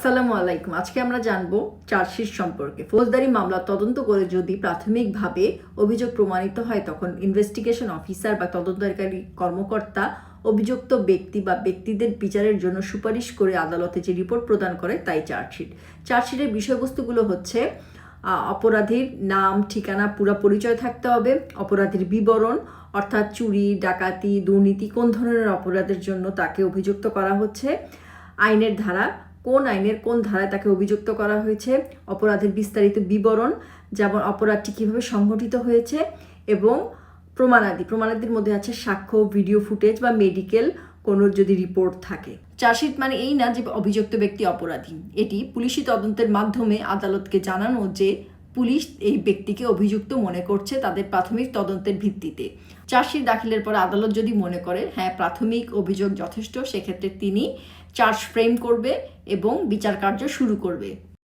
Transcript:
আসসালামু আলাইকুম। আজকে আমরা জানব চার্জশিট সম্পর্কে। ফৌজদারি মামলা তদন্ত করে যদি প্রাথমিকভাবে অভিযোগ প্রমাণিত হয়, তখন ইনভেস্টিগেশন অফিসার বা তদন্তকারী কর্মকর্তা অভিযুক্ত ব্যক্তি বা ব্যক্তিদের বিচারের জন্য সুপারিশ করে আদালতে যে রিপোর্ট প্রদান করে, তাই চার্জশিট। চার্জশিটের বিষয়বস্তুগুলো হচ্ছে অপরাধীর নাম, ঠিকানা, পুরো পরিচয় থাকতে হবে, অপরাধীর বিবরণ, অর্থাৎ চুরি, ডাকাতি, দুর্নীতি, কোন ধরনের অপরাধের জন্য তাকে অভিযুক্ত করা হচ্ছে, আইনের ধারা কোন আইনের কোন ধারায় তাকে অভিযুক্ত করা হয়েছে, অপরাধের বিস্তারিত বিবরণ, যেমন অপরাধটি কীভাবে সংঘটিত হয়েছে এবং প্রমাণাদি। প্রমাণাদির মধ্যে আছে সাক্ষ্য, ভিডিও ফুটেজ বা মেডিকেল কোনো যদি রিপোর্ট থাকে। চার্জশিট মানে এই না যে অভিযুক্ত ব্যক্তি অপরাধী। এটি পুলিশি তদন্তের মাধ্যমে আদালতকে জানানো যে পুলিশ এই ব্যক্তিকে অভিযুক্ত মনে করছে তাদের প্রাথমিক তদন্তের ভিত্তিতে। চার্জশিট দাখিলের পর আদালত যদি মনে করে হ্যাঁ প্রাথমিক অভিযোগ যথেষ্ট, সেক্ষেত্রে তিনি চার্জ ফ্রেম করবে এবং বিচার কার্য শুরু করবে।